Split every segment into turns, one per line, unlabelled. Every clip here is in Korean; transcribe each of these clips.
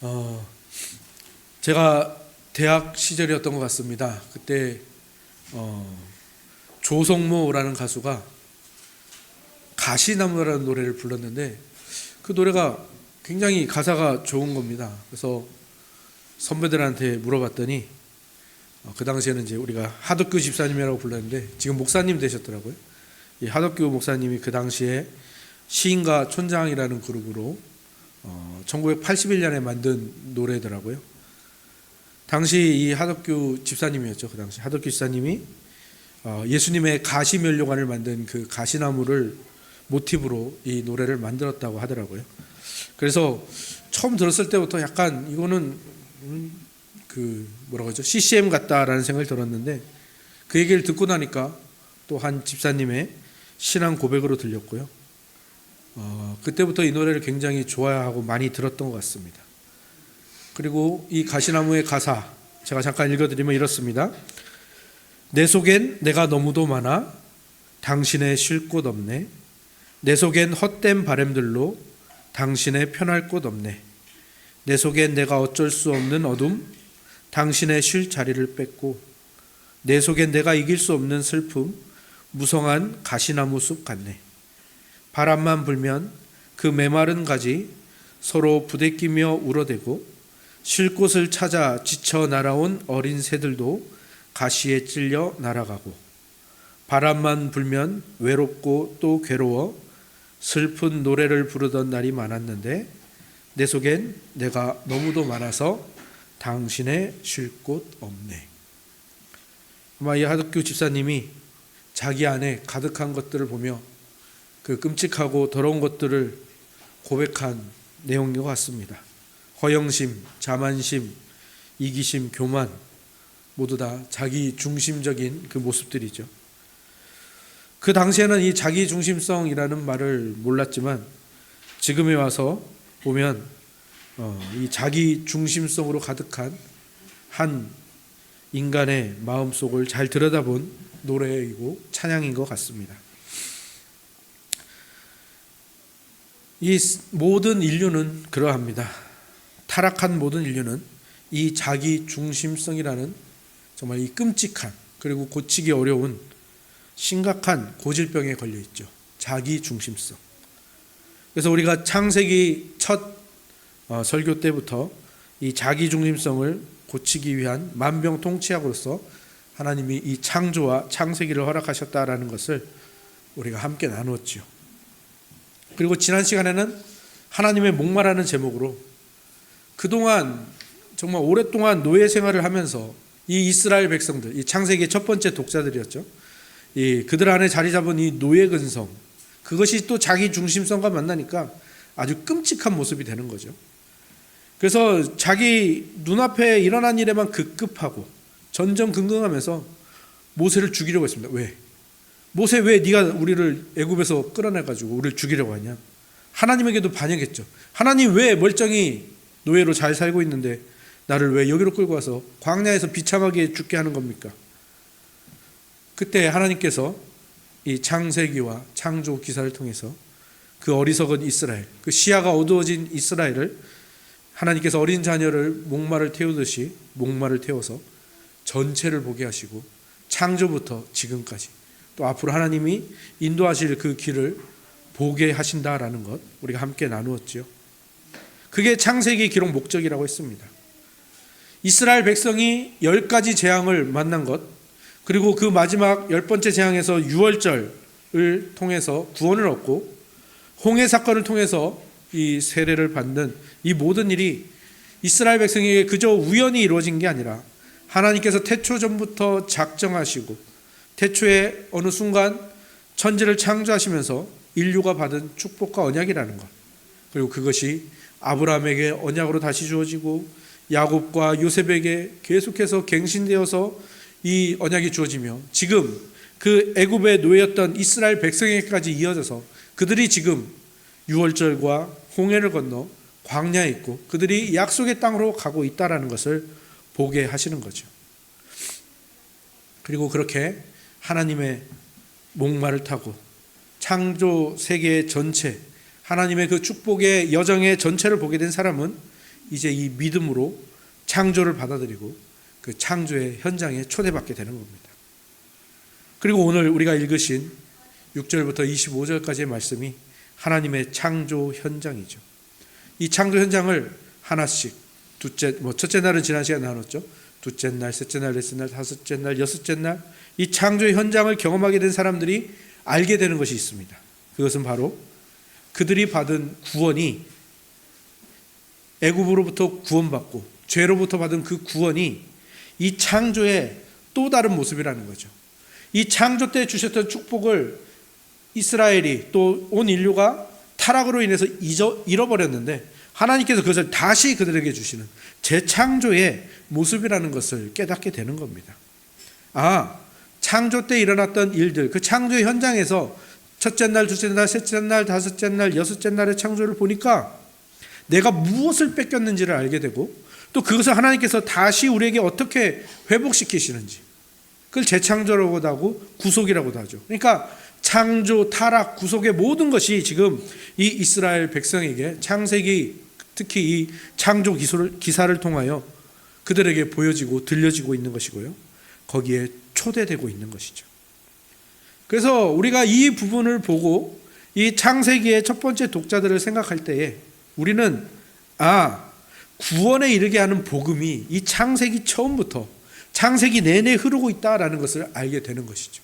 어, 제가 대학 시절이었던 것 같습니다. 그때 어, 조성모라는 가수가 가시나무라는 노래를 불렀는데 그 노래가 굉장히 가사가 좋은 겁니다. 그래서 선배들한테 물어봤더니 어, 그 당시에는 이제 우리가 하덕규 집사님이라고 불렀는데 지금 목사님 되셨더라고요. 이 하덕규 목사님이 그 당시에 시인과 촌장이라는 그룹으로 어, 1981년에 만든 노래더라고요. 당시 이 하덕규 집사님이었죠. 그 당시 하덕규 집사님이 어, 예수님의 가시 면류관을 만든 그 가시나무를 모티브로 이 노래를 만들었다고 하더라고요. 그래서 처음 들었을 때부터 약간 이거는 음, 그 뭐라고 하죠? CCM 같다라는 생각이 들었는데 그 얘기를 듣고 나니까 또 한 집사님의 신앙 고백으로 들렸고요. 어, 그때부터 이 노래를 굉장히 좋아하고 많이 들었던 것 같습니다. 그리고 이 가시나무의 가사 제가 잠깐 읽어드리면 이렇습니다. 내 속엔 내가 너무도 많아 당신의 쉴 곳 없네. 내 속엔 헛된 바램들로 당신의 편할 곳 없네. 내 속엔 내가 어쩔 수 없는 어둠, 당신의 쉴 자리를 뺏고 내 속엔 내가 이길 수 없는 슬픔, 무성한 가시나무 숲 같네. 바람만 불면 그 메마른 가지 서로 부대끼며 울어대고 쉴 곳을 찾아 지쳐 날아온 어린 새들도 가시에 찔려 날아가고 바람만 불면 외롭고 또 괴로워 슬픈 노래를 부르던 날이 많았는데 내 속엔 내가 너무도 많아서 당신의 쉴 곳 없네. 아마 이 하덕규 집사님이 자기 안에 가득한 것들을 보며 그 끔찍하고 더러운 것들을 고백한 내용인 것 같습니다. 허영심, 자만심, 이기심, 교만 모두 다 자기 중심적인 그 모습들이죠. 그 당시에는 이 자기 중심성이라는 말을 몰랐지만 지금에 와서 보면 어, 이 자기 중심성으로 가득한 한 인간의 마음 속을 잘 들여다본 노래이고 찬양인 것 같습니다. 이 모든 인류는 그러합니다. 타락한 모든 인류는 이 자기 중심성이라는 정말 이 끔찍한 그리고 고치기 어려운 심각한 고질병에 걸려 있죠. 자기 중심성. 그래서 우리가 창세기 첫 어, 설교 때부터 이 자기 중심성을 고치기 위한 만병통치약으로서 하나님이 이 창조와 창세기를 허락하셨다라는 것을 우리가 함께 나누었죠. 그리고 지난 시간에는 하나님의 목마라는 제목으로 그동안 정말 오랫동안 노예 생활을 하면서 이 이스라엘 백성들, 이 창세기의 첫 번째 독자들이었죠. 이 그들 안에 자리 잡은 이 노예 근성, 그것이 또 자기 중심성과 만나니까 아주 끔찍한 모습이 되는 거죠. 그래서 자기 눈앞에 일어난 일에만 급급하고 전전긍긍하면서 모세를 죽이려고 했습니다. 왜? 모세 왜 네가 우리를 애굽에서 끌어내 가지고 우리를 죽이려고 하냐? 하나님에게도 반역했죠. 하나님 왜 멀쩡히 노예로 잘 살고 있는데 나를 왜 여기로 끌고 와서 광야에서 비참하게 죽게 하는 겁니까? 그때 하나님께서 이 창세기와 창조 기사를 통해서 그 어리석은 이스라엘, 그 시야가 어두워진 이스라엘을 하나님께서 어린 자녀를 목마를 태우듯이 목마를 태워서 전체를 보게 하시고 창조부터 지금까지 또 앞으로 하나님이 인도하실 그 길을 보게 하신다라는 것 우리가 함께 나누었죠. 그게 창세기 기록 목적이라고 했습니다. 이스라엘 백성이 열 가지 재앙을 만난 것 그리고 그 마지막 열 번째 재앙에서 유월절을 통해서 구원을 얻고 홍해 사건을 통해서 이 세례를 받는 이 모든 일이 이스라엘 백성에게 그저 우연히 이루어진 게 아니라 하나님께서 태초 전부터 작정하시고 태초에 어느 순간 천지를 창조하시면서 인류가 받은 축복과 언약이라는 것. 그리고 그것이 아브라함에게 언약으로 다시 주어지고 야곱과 요셉에게 계속해서 갱신되어서 이 언약이 주어지며 지금 그 애굽의 노예였던 이스라엘 백성에게까지 이어져서 그들이 지금 유월절과 홍해를 건너 광야에 있고 그들이 약속의 땅으로 가고 있다라는 것을 보게 하시는 거죠. 그리고 그렇게 하나님의 목마를 타고 창조 세계 전체 하나님의 그 축복의 여정의 전체를 보게 된 사람은 이제 이 믿음으로 창조를 받아들이고 그 창조의 현장에 초대받게 되는 겁니다. 그리고 오늘 우리가 읽으신 6절부터 25절까지의 말씀이 하나님의 창조 현장이죠. 이 창조 현장을 하나씩 둘째 뭐 첫째 날은 지난 시간에 나눴죠. 둘째 날, 셋째 날, 넷째 날, 다섯째 날, 여섯째 날 이 창조의 현장을 경험하게 된 사람들이 알게 되는 것이 있습니다. 그것은 바로 그들이 받은 구원이 애굽으로부터 구원받고 죄로부터 받은 그 구원이 이 창조의 또 다른 모습이라는 거죠. 이 창조 때 주셨던 축복을 이스라엘이 또 온 인류가 타락으로 인해서 잊어, 잃어버렸는데 하나님께서 그것을 다시 그들에게 주시는 재창조의 모습이라는 것을 깨닫게 되는 겁니다. 아, 창조 때 일어났던 일들, 그 창조의 현장에서 첫째 날, 둘째 날, 셋째 날, 다섯째 날, 여섯째 날의 창조를 보니까 내가 무엇을 뺏겼는지를 알게 되고 또 그것을 하나님께서 다시 우리에게 어떻게 회복시키시는지 그걸 재창조라고도 하고 구속이라고도 하죠. 그러니까 창조, 타락, 구속의 모든 것이 지금 이 이스라엘 백성에게 창세기 특히 이 창조 기사를 통하여 그들에게 보여지고 들려지고 있는 것이고요. 거기에 초대되고 있는 것이죠. 그래서 우리가 이 부분을 보고 이 창세기의 첫 번째 독자들을 생각할 때에 우리는 아, 구원에 이르게 하는 복음이 이 창세기 처음부터 창세기 내내 흐르고 있다라는 것을 알게 되는 것이죠.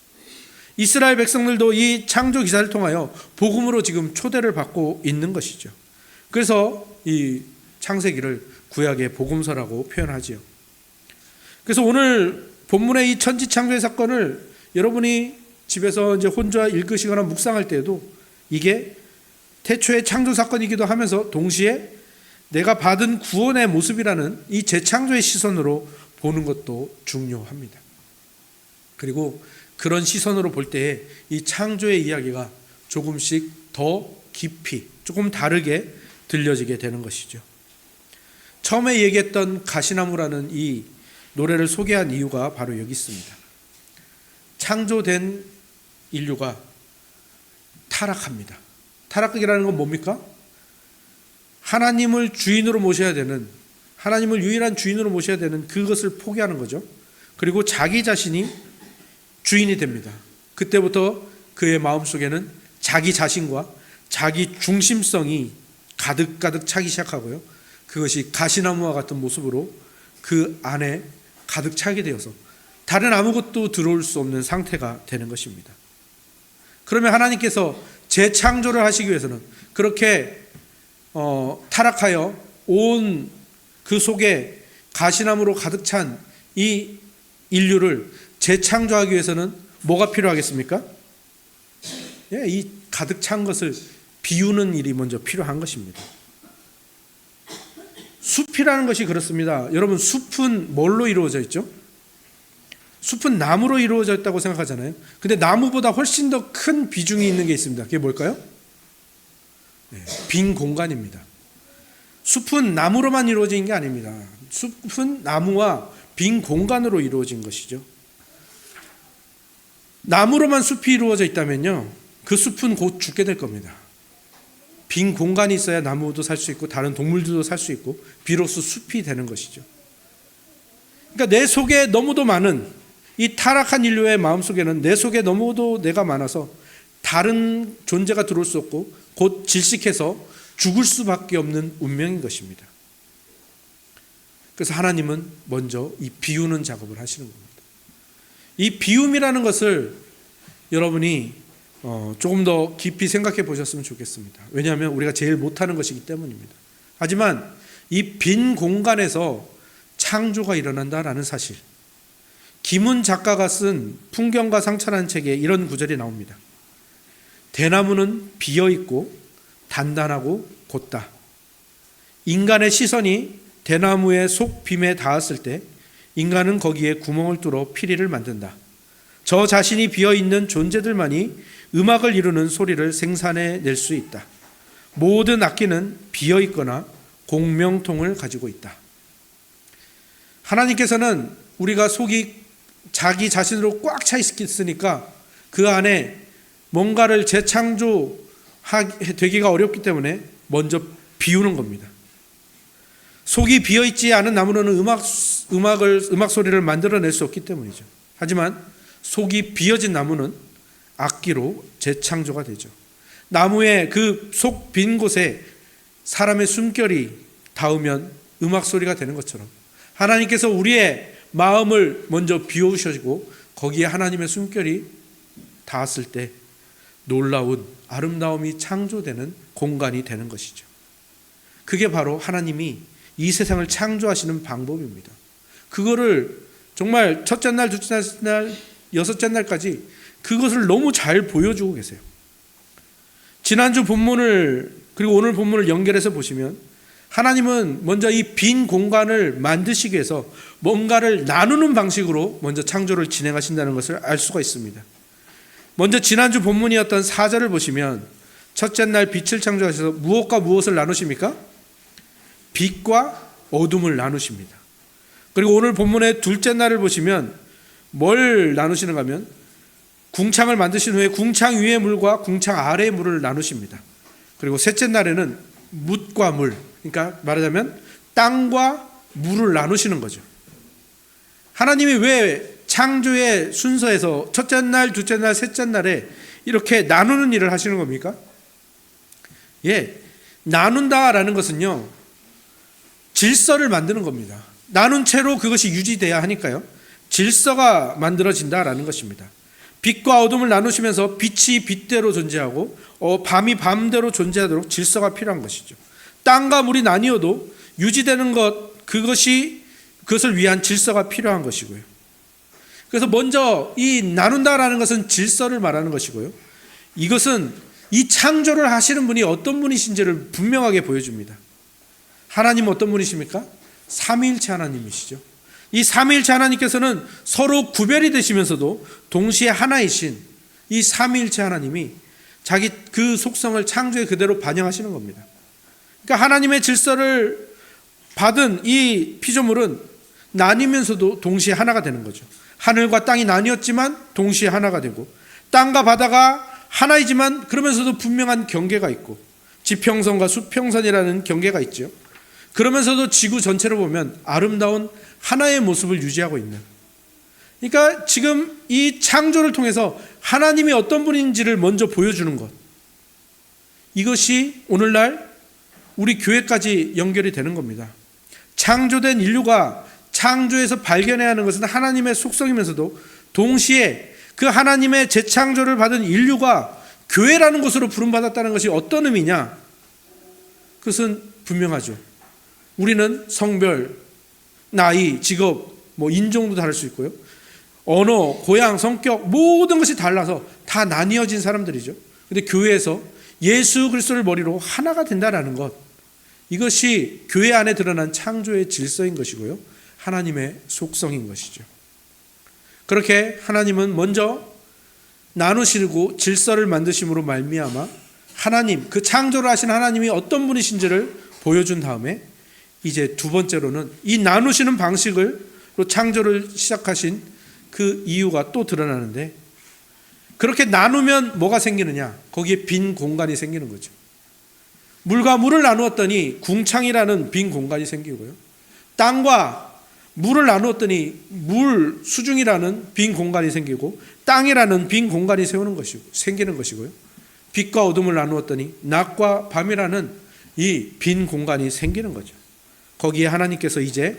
이스라엘 백성들도 이 창조 기사를 통하여 복음으로 지금 초대를 받고 있는 것이죠. 그래서 이 창세기를 구약의 복음서라고 표현하지요. 그래서 오늘 본문의 이 천지 창조의 사건을 여러분이 집에서 이제 혼자 읽으시거나 묵상할 때에도 이게 태초의 창조 사건이기도 하면서 동시에 내가 받은 구원의 모습이라는 이 재창조의 시선으로 보는 것도 중요합니다. 그리고 그런 시선으로 볼 때에 이 창조의 이야기가 조금씩 더 깊이 조금 다르게 들려지게 되는 것이죠. 처음에 얘기했던 가시나무라는 이 노래를 소개한 이유가 바로 여기 있습니다. 창조된 인류가 타락합니다. 타락이라는 건 뭡니까? 하나님을 주인으로 모셔야 되는 하나님을 유일한 주인으로 모셔야 되는 그것을 포기하는 거죠. 그리고 자기 자신이 주인이 됩니다. 그때부터 그의 마음속에는 자기 자신과 자기 중심성이 가득가득 차기 시작하고요. 그것이 가시나무와 같은 모습으로 그 안에 가득 차게 되어서 다른 아무것도 들어올 수 없는 상태가 되는 것입니다. 그러면 하나님께서 재창조를 하시기 위해서는 그렇게 어, 타락하여 온 그 속에 가시나무로 가득 찬 이 인류를 재창조하기 위해서는 뭐가 필요하겠습니까? 예, 이 가득 찬 것을 비우는 일이 먼저 필요한 것입니다. 숲이라는 것이 그렇습니다. 여러분 숲은 뭘로 이루어져 있죠? 숲은 나무로 이루어져 있다고 생각하잖아요. 근데 나무보다 훨씬 더 큰 비중이 있는 게 있습니다. 그게 뭘까요? 네, 빈 공간입니다. 숲은 나무로만 이루어진 게 아닙니다. 숲은 나무와 빈 공간으로 이루어진 것이죠. 나무로만 숲이 이루어져 있다면요. 그 숲은 곧 죽게 될 겁니다. 빈 공간이 있어야 나무도 살 수 있고 다른 동물들도 살 수 있고 비로소 숲이 되는 것이죠. 그러니까 내 속에 너무도 많은 이 타락한 인류의 마음 속에는 내 속에 너무도 내가 많아서 다른 존재가 들어올 수 없고 곧 질식해서 죽을 수밖에 없는 운명인 것입니다. 그래서 하나님은 먼저 이 비우는 작업을 하시는 겁니다. 이 비움이라는 것을 여러분이 어, 조금 더 깊이 생각해 보셨으면 좋겠습니다. 왜냐하면 우리가 제일 못하는 것이기 때문입니다. 하지만 이 빈 공간에서 창조가 일어난다라는 사실. 김훈 작가가 쓴 풍경과 상처라는 책에 이런 구절이 나옵니다. 대나무는 비어 있고 단단하고 곧다. 인간의 시선이 대나무의 속 빔에 닿았을 때 인간은 거기에 구멍을 뚫어 피리를 만든다. 저 자신이 비어 있는 존재들만이 음악을 이루는 소리를 생산해 낼 수 있다. 모든 악기는 비어 있거나 공명통을 가지고 있다. 하나님께서는 우리가 속이 자기 자신으로 꽉 차 있으니까 그 안에 뭔가를 재창조 되기가 어렵기 때문에 먼저 비우는 겁니다. 속이 비어 있지 않은 나무로는 음악 음악을 음악 소리를 만들어낼 수 없기 때문이죠. 하지만 속이 비어진 나무는 악기로 재창조가 되죠. 나무의 그 속 빈 곳에 사람의 숨결이 닿으면 음악 소리가 되는 것처럼 하나님께서 우리의 마음을 먼저 비우셔지고 거기에 하나님의 숨결이 닿았을 때 놀라운 아름다움이 창조되는 공간이 되는 것이죠. 그게 바로 하나님이 이 세상을 창조하시는 방법입니다. 그거를 정말 첫째 날, 둘째 날, 여섯째 날까지 그것을 너무 잘 보여주고 계세요. 지난주 본문을 그리고 오늘 본문을 연결해서 보시면 하나님은 먼저 이 빈 공간을 만드시기 위해서 뭔가를 나누는 방식으로 먼저 창조를 진행하신다는 것을 알 수가 있습니다. 먼저 지난주 본문이었던 사절을 보시면 첫째 날 빛을 창조하셔서 무엇과 무엇을 나누십니까? 빛과 어둠을 나누십니다. 그리고 오늘 본문의 둘째 날을 보시면 뭘 나누시는가 하면 궁창을 만드신 후에 궁창 위의 물과 궁창 아래의 물을 나누십니다. 그리고 셋째 날에는 묻과 물, 그러니까 말하자면 땅과 물을 나누시는 거죠. 하나님이 왜 창조의 순서에서 첫째 날, 둘째 날, 셋째 날에 이렇게 나누는 일을 하시는 겁니까? 예, 나눈다라는 것은요, 질서를 만드는 겁니다. 나눈 채로 그것이 유지돼야 하니까요. 질서가 만들어진다라는 것입니다. 빛과 어둠을 나누시면서 빛이 빛대로 존재하고 어, 밤이 밤대로 존재하도록 질서가 필요한 것이죠. 땅과 물이 나뉘어도 유지되는 것 그것이 그것을 위한 질서가 필요한 것이고요. 그래서 먼저 이 나눈다라는 것은 질서를 말하는 것이고요. 이것은 이 창조를 하시는 분이 어떤 분이신지를 분명하게 보여줍니다. 하나님 어떤 분이십니까? 삼위일체 하나님이시죠. 이 삼위일체 하나님께서는 서로 구별이 되시면서도 동시에 하나이신 이 삼위일체 하나님이 자기 그 속성을 창조에 그대로 반영하시는 겁니다. 그러니까 하나님의 질서를 받은 이 피조물은 나뉘면서도 동시에 하나가 되는 거죠. 하늘과 땅이 나뉘었지만 동시에 하나가 되고 땅과 바다가 하나이지만 그러면서도 분명한 경계가 있고 지평선과 수평선이라는 경계가 있죠. 그러면서도 지구 전체를 보면 아름다운 하나의 모습을 유지하고 있는. 그러니까 지금 이 창조를 통해서 하나님이 어떤 분인지를 먼저 보여주는 것. 이것이 오늘날 우리 교회까지 연결이 되는 겁니다. 창조된 인류가 창조에서 발견해야 하는 것은 하나님의 속성이면서도 동시에 그 하나님의 재창조를 받은 인류가 교회라는 곳으로 부름받았다는 것이 어떤 의미냐? 그것은 분명하죠. 우리는 성별, 나이, 직업, 뭐 인종도 다를 수 있고요. 언어, 고향, 성격 모든 것이 달라서 다 나뉘어진 사람들이죠. 근데 교회에서 예수 그리스도를 머리로 하나가 된다라는 것 이것이 교회 안에 드러난 창조의 질서인 것이고요. 하나님의 속성인 것이죠. 그렇게 하나님은 먼저 나누시고 질서를 만드심으로 말미암아 하나님 그 창조를 하신 하나님이 어떤 분이신지를 보여준 다음에 이제 두 번째로는 이 나누시는 방식으로 창조를 시작하신 그 이유가 또 드러나는데 그렇게 나누면 뭐가 생기느냐? 거기에 빈 공간이 생기는 거죠. 물과 물을 나누었더니 궁창이라는 빈 공간이 생기고요. 땅과 물을 나누었더니 물 수중이라는 빈 공간이 생기고 땅이라는 빈 공간이 세우는 것이고 생기는 것이고요. 빛과 어둠을 나누었더니 낮과 밤이라는 이 빈 공간이 생기는 거죠. 거기에 하나님께서 이제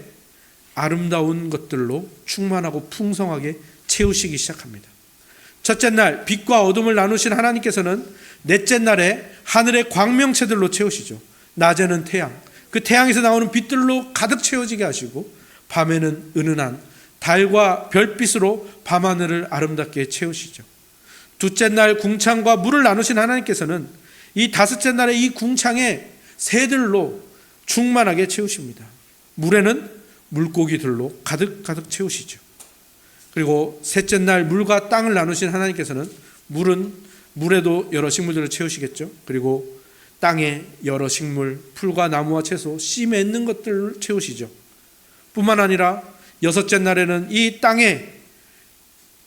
아름다운 것들로 충만하고 풍성하게 채우시기 시작합니다. 첫째 날 빛과 어둠을 나누신 하나님께서는 넷째 날에 하늘의 광명체들로 채우시죠. 낮에는 태양, 그 태양에서 나오는 빛들로 가득 채워지게 하시고 밤에는 은은한 달과 별빛으로 밤하늘을 아름답게 채우시죠. 둘째 날 궁창과 물을 나누신 하나님께서는 이 다섯째 날에 이 궁창에 새들로 충만하게 채우십니다. 물에는 물고기들로 가득 가득 채우시죠. 그리고 셋째 날 물과 땅을 나누신 하나님께서는 물은 물에도 여러 식물들을 채우시겠죠. 그리고 땅에 여러 식물, 풀과 나무와 채소, 씨 맺는 것들을 채우시죠. 뿐만 아니라 여섯째 날에는 이 땅에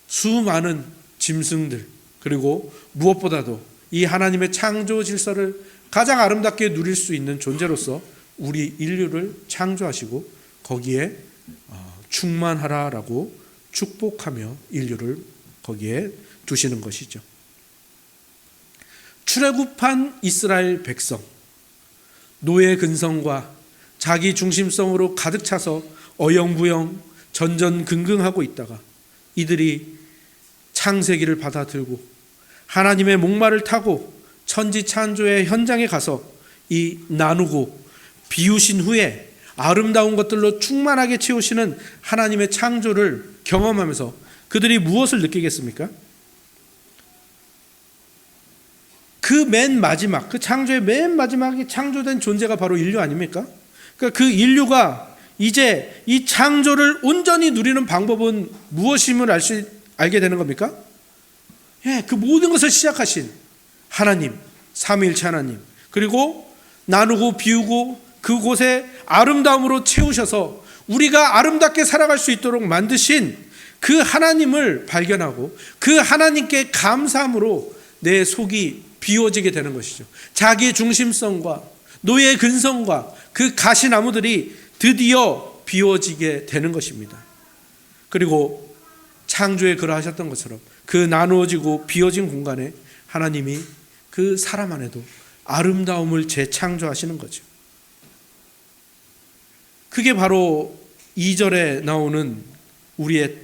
수많은 짐승들, 그리고 무엇보다도 이 하나님의 창조 질서를 가장 아름답게 누릴 수 있는 존재로서 우리 인류를 창조하시고 거기에 어, 충만하라라고 축복하며 인류를 거기에 두시는 것이죠. 출애굽한 이스라엘 백성 노예 근성과 자기 중심성으로 가득 차서 어영부영 전전긍긍하고 있다가 이들이 창세기를 받아들고 하나님의 목마를 타고 천지 창조의 현장에 가서 이 나누고 비우신 후에 아름다운 것들로 충만하게 채우시는 하나님의 창조를 경험하면서 그들이 무엇을 느끼겠습니까? 그 맨 마지막, 그 창조의 맨 마지막에 창조된 존재가 바로 인류 아닙니까? 그러니까 그 인류가 이제 이 창조를 온전히 누리는 방법은 무엇임을 알 수, 알게 되는 겁니까? 예, 그 모든 것을 시작하신 하나님, 삼위일체 하나님, 그리고 나누고 비우고 그곳에 아름다움으로 채우셔서 우리가 아름답게 살아갈 수 있도록 만드신 그 하나님을 발견하고 그 하나님께 감사함으로 내 속이 비워지게 되는 것이죠. 자기 중심성과 노예 근성과 그 가시나무들이 드디어 비워지게 되는 것입니다. 그리고 창조에 그러하셨던 것처럼 그 나누어지고 비워진 공간에 하나님이 그 사람 안에도 아름다움을 재창조하시는 거죠. 그게 바로 2절에 나오는 우리의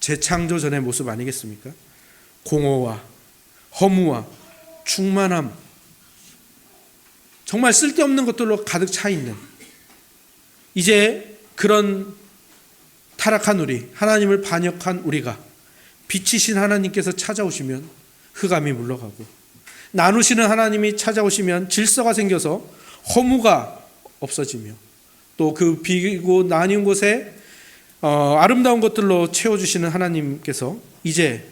재창조 전의 모습 아니겠습니까? 공허와 허무와 충만함, 정말 쓸데없는 것들로 가득 차 있는 이제 그런 타락한 우리, 하나님을 반역한 우리가 빛이신 하나님께서 찾아오시면 흑암이 물러가고 나누시는 하나님이 찾아오시면 질서가 생겨서 허무가 없어지며 또 그 비고 나뉜 곳에 어, 아름다운 것들로 채워주시는 하나님께서 이제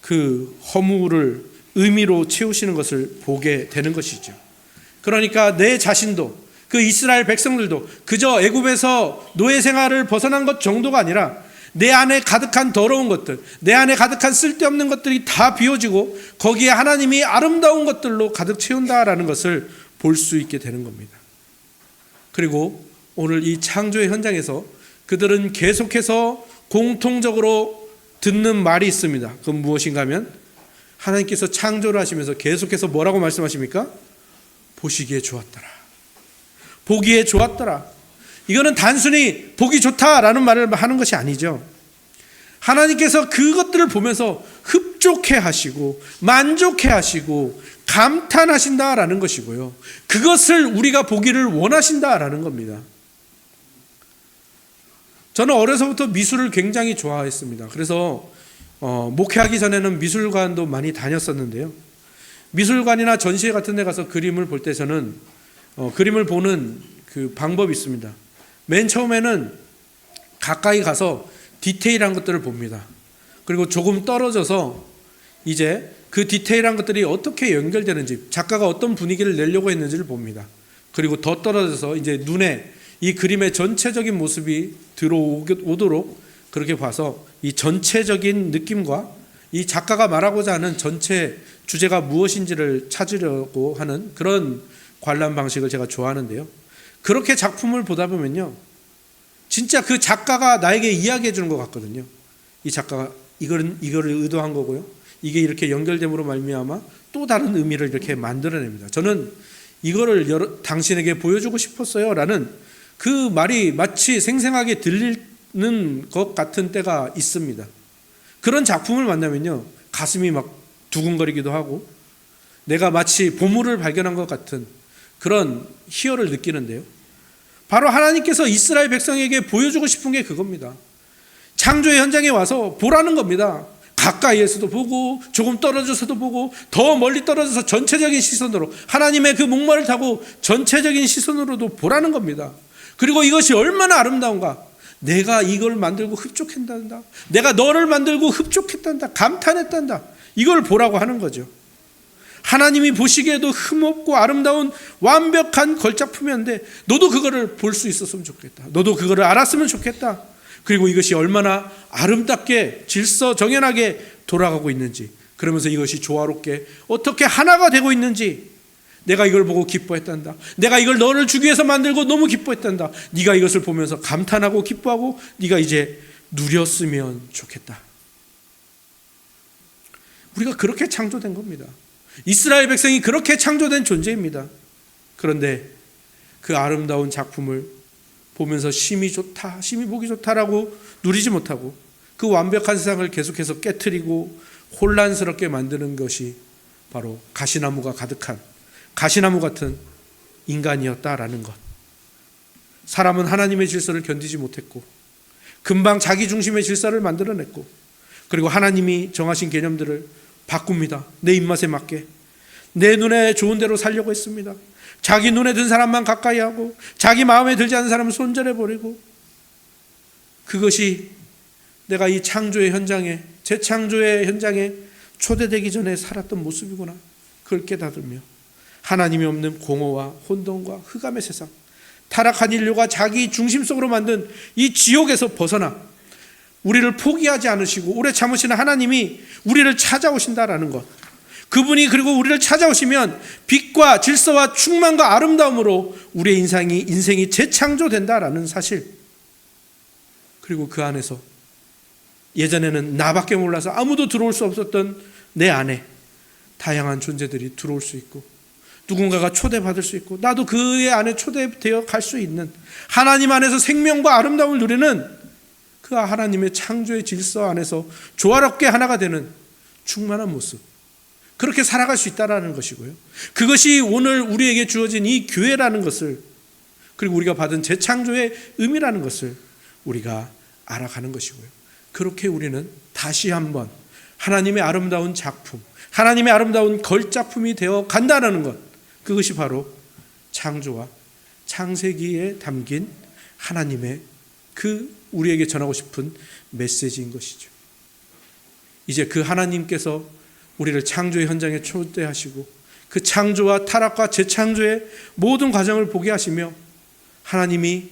그 허무를 의미로 채우시는 것을 보게 되는 것이죠. 그러니까 내 자신도 그 이스라엘 백성들도 그저 애굽에서 노예 생활을 벗어난 것 정도가 아니라 내 안에 가득한 더러운 것들, 내 안에 가득한 쓸데없는 것들이 다 비워지고 거기에 하나님이 아름다운 것들로 가득 채운다라는 것을 볼 수 있게 되는 겁니다. 그리고 오늘 이 창조의 현장에서 그들은 계속해서 공통적으로 듣는 말이 있습니다. 그건 무엇인가 하면 하나님께서 창조를 하시면서 계속해서 뭐라고 말씀하십니까? 보시기에 좋았더라. 보기에 좋았더라. 이거는 단순히 보기 좋다라는 말을 하는 것이 아니죠. 하나님께서 그것들을 보면서 흡족해 하시고 만족해 하시고 감탄하신다라는 것이고요. 그것을 우리가 보기를 원하신다라는 겁니다. 저는 어려서부터 미술을 굉장히 좋아했습니다. 그래서 어, 목회하기 전에는 미술관도 많이 다녔었는데요. 미술관이나 전시회 같은 데 가서 그림을 볼 때 저는 어, 그림을 보는 그 방법이 있습니다. 맨 처음에는 가까이 가서 디테일한 것들을 봅니다. 그리고 조금 떨어져서 이제 그 디테일한 것들이 어떻게 연결되는지 작가가 어떤 분위기를 내려고 했는지를 봅니다. 그리고 더 떨어져서 이제 눈에 이 그림의 전체적인 모습이 들어오도록 그렇게 봐서 이 전체적인 느낌과 이 작가가 말하고자 하는 전체 주제가 무엇인지를 찾으려고 하는 그런 관람 방식을 제가 좋아하는데요. 그렇게 작품을 보다 보면요. 진짜 그 작가가 나에게 이야기해 주는 것 같거든요. 이 작가가 이거는 이거를 의도한 거고요. 이게 이렇게 연결됨으로 말미암아 또 다른 의미를 이렇게 만들어냅니다. 저는 이거를 여러, 당신에게 보여주고 싶었어요라는 그 말이 마치 생생하게 들리는 것 같은 때가 있습니다. 그런 작품을 만나면요. 가슴이 막 두근거리기도 하고 내가 마치 보물을 발견한 것 같은 그런 희열을 느끼는데요. 바로 하나님께서 이스라엘 백성에게 보여주고 싶은 게 그겁니다. 창조의 현장에 와서 보라는 겁니다. 가까이에서도 보고 조금 떨어져서도 보고 더 멀리 떨어져서 전체적인 시선으로 하나님의 그 목마를 타고 전체적인 시선으로도 보라는 겁니다. 그리고 이것이 얼마나 아름다운가. 내가 이걸 만들고 흡족했단다. 내가 너를 만들고 흡족했단다. 감탄했단다. 이걸 보라고 하는 거죠. 하나님이 보시기에도 흠없고 아름다운 완벽한 걸작품이었는데 너도 그거를 볼 수 있었으면 좋겠다. 너도 그거를 알았으면 좋겠다. 그리고 이것이 얼마나 아름답게 질서 정연하게 돌아가고 있는지 그러면서 이것이 조화롭게 어떻게 하나가 되고 있는지 내가 이걸 보고 기뻐했단다. 내가 이걸 너를 주기 위해서 만들고 너무 기뻐했단다. 네가 이것을 보면서 감탄하고 기뻐하고 네가 이제 누렸으면 좋겠다. 우리가 그렇게 창조된 겁니다. 이스라엘 백성이 그렇게 창조된 존재입니다. 그런데 그 아름다운 작품을 보면서 심이 좋다, 심이 보기 좋다라고 누리지 못하고 그 완벽한 세상을 계속해서 깨뜨리고 혼란스럽게 만드는 것이 바로 가시나무가 가득한 가시나무 같은 인간이었다라는 것. 사람은 하나님의 질서를 견디지 못했고 금방 자기 중심의 질서를 만들어냈고 그리고 하나님이 정하신 개념들을 바꿉니다. 내 입맛에 맞게 내 눈에 좋은 대로 살려고 했습니다. 자기 눈에 든 사람만 가까이 하고 자기 마음에 들지 않는 사람은 손절해 버리고 그것이 내가 이 창조의 현장에 재창조의 현장에 초대되기 전에 살았던 모습이구나. 그걸 깨닫으며 하나님이 없는 공허와 혼돈과 흑암의 세상, 타락한 인류가 자기 중심 속으로 만든 이 지옥에서 벗어나 우리를 포기하지 않으시고 오래 참으시는 하나님이 우리를 찾아오신다라는 것. 그분이 그리고 우리를 찾아오시면 빛과 질서와 충만과 아름다움으로 우리의 인생이 인생이 재창조된다라는 사실. 그리고 그 안에서 예전에는 나밖에 몰라서 아무도 들어올 수 없었던 내 안에 다양한 존재들이 들어올 수 있고 누군가가 초대받을 수 있고 나도 그의 안에 초대되어 갈 수 있는 하나님 안에서 생명과 아름다움을 누리는 그 하나님의 창조의 질서 안에서 조화롭게 하나가 되는 충만한 모습. 그렇게 살아갈 수 있다라는 것이고요. 그것이 오늘 우리에게 주어진 이 교회라는 것을 그리고 우리가 받은 재창조의 의미라는 것을 우리가 알아가는 것이고요. 그렇게 우리는 다시 한번 하나님의 아름다운 작품, 하나님의 아름다운 걸작품이 되어 간다라는 것. 그것이 바로 창조와 창세기에 담긴 하나님의 그 우리에게 전하고 싶은 메시지인 것이죠. 이제 그 하나님께서 우리를 창조의 현장에 초대하시고 그 창조와 타락과 재창조의 모든 과정을 보게 하시며 하나님이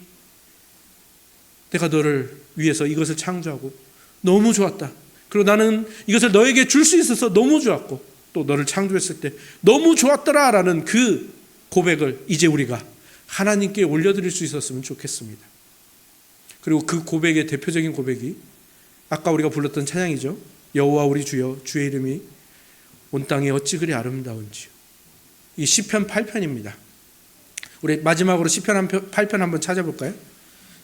내가 너를 위해서 이것을 창조하고 너무 좋았다. 그리고 나는 이것을 너에게 줄 수 있어서 너무 좋았고 또 너를 창조했을 때 너무 좋았더라라는 그 고백을 이제 우리가 하나님께 올려드릴 수 있었으면 좋겠습니다. 그리고 그 고백의 대표적인 고백이 아까 우리가 불렀던 찬양이죠. 여호와 우리 주여 주의 이름이 온 땅에 어찌 그리 아름다운지요. 이 시편 8편입니다. 우리 마지막으로 시편 8편 한번 찾아볼까요?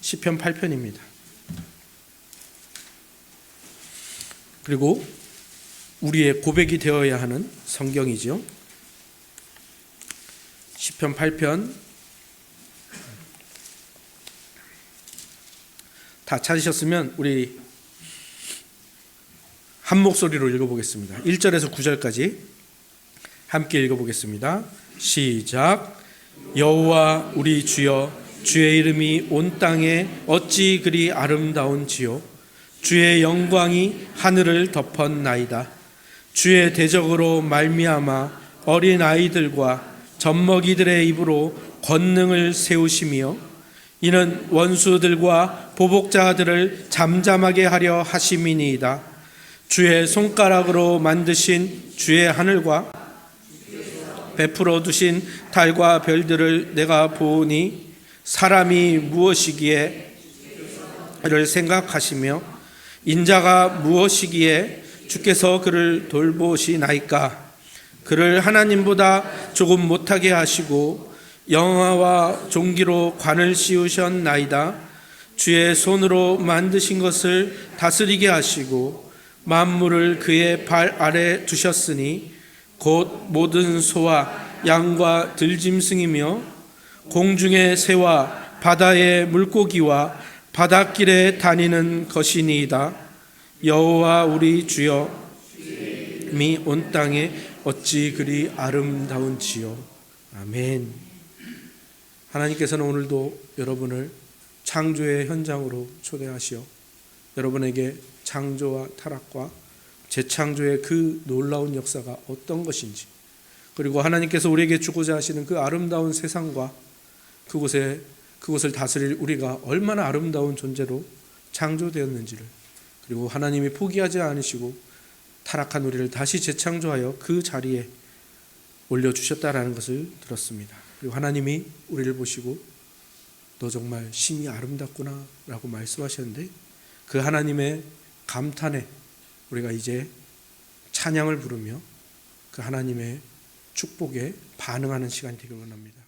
시편 8편입니다. 그리고 우리의 고백이 되어야 하는 성경이죠. 시편 8편 다 찾으셨으면 우리 한 목소리로 읽어보겠습니다. 1절에서 9절까지 함께 읽어보겠습니다. 시작. 여호와 우리 주여 주의 이름이 온 땅에 어찌 그리 아름다운지요 주의 영광이 하늘을 덮었나이다. 주의 대적으로 말미암아 어린 아이들과 젖먹이들의 입으로 권능을 세우시며 이는 원수들과 보복자들을 잠잠하게 하려 하심이니이다. 주의 손가락으로 만드신 주의 하늘과 베풀어 두신 달과 별들을 내가 보니 사람이 무엇이기에 를 생각하시며 인자가 무엇이기에 주께서 그를 돌보시나이까 그를 하나님보다 조금 못하게 하시고 영화와 종기로 관을 씌우셨나이다 주의 손으로 만드신 것을 다스리게 하시고 만물을 그의 발 아래 두셨으니 곧 모든 소와 양과 들짐승이며 공중의 새와 바다의 물고기와 바닷길에 다니는 것이니이다. 여호와 우리 주여 미 온 땅에 어찌 그리 아름다운지요. 아멘. 하나님께서는 오늘도 여러분을 창조의 현장으로 초대하시어 여러분에게 창조와 타락과 재창조의 그 놀라운 역사가 어떤 것인지 그리고 하나님께서 우리에게 주고자 하시는 그 아름다운 세상과 그곳에 그것을 다스릴 우리가 얼마나 아름다운 존재로 창조되었는지를 그리고 하나님이 포기하지 않으시고 타락한 우리를 다시 재창조하여 그 자리에 올려주셨다라는 것을 들었습니다. 그리고 하나님이 우리를 보시고 너 정말 심히 아름답구나 라고 말씀하셨는데 그 하나님의 감탄에 우리가 이제 찬양을 부르며 그 하나님의 축복에 반응하는 시간이 되길 원합니다.